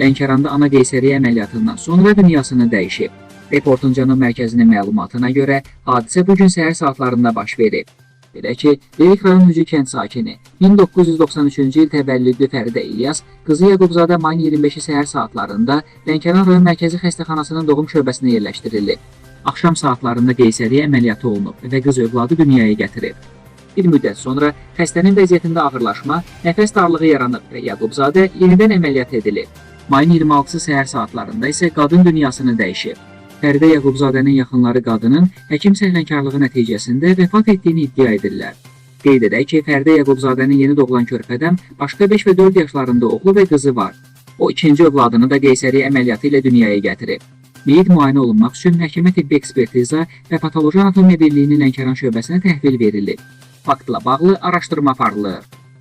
Lənkəranda ana qeysəriyyə əməliyyatından sonra dünyasını dəyişib. Reportun cənub mərkəzinin məlumatına görə hadisə bu gün səhər saatlarında baş verib. Belə ki, Lerik rayon Hücü kənd sakini 1993-cü il təvəllüdlü Fəridə İlyas qızı Yaqubzadə mayın 25-i səhər saatlarında Lənkəran rayon mərkəzi xəstəxanasının doğum şöbəsinə yerləşdirilib. Axşam saatlarında qeysəriyyə əməliyyatı olunub və qız övladı dünyaya gətirib. Bir müddət sonra xəstənin vəziyyətində ağırlaşma, nəfəs darlığı yaranıb və Yaqubzadə yenidən əməliyyat edilib. Mayın 26-sı səhər saatlarında isə qadın dünyasını dəyişib. Fəridə Yaqubzadənin yaxınları qadının həkim səhlənkarlığı nəticəsində vəfat etdiyini iddia edirlər. Qeyd edək ki, Fəridə Yaqubzadənin yeni doğulan körpədən başqa 5 və 4 yaşlarında oğlu və qızı var. O ikinci övladını da qeysəriyyə əməliyyatı ilə dünyaya gətirib. Meyit müayinə olunmaq üçün məhkəmə tibbi ekspertiza və patoloji anatomiya birliyinin Lənkəran şöbəsinə təhvil verilib. Faktla bağlı araşdırma aparılır.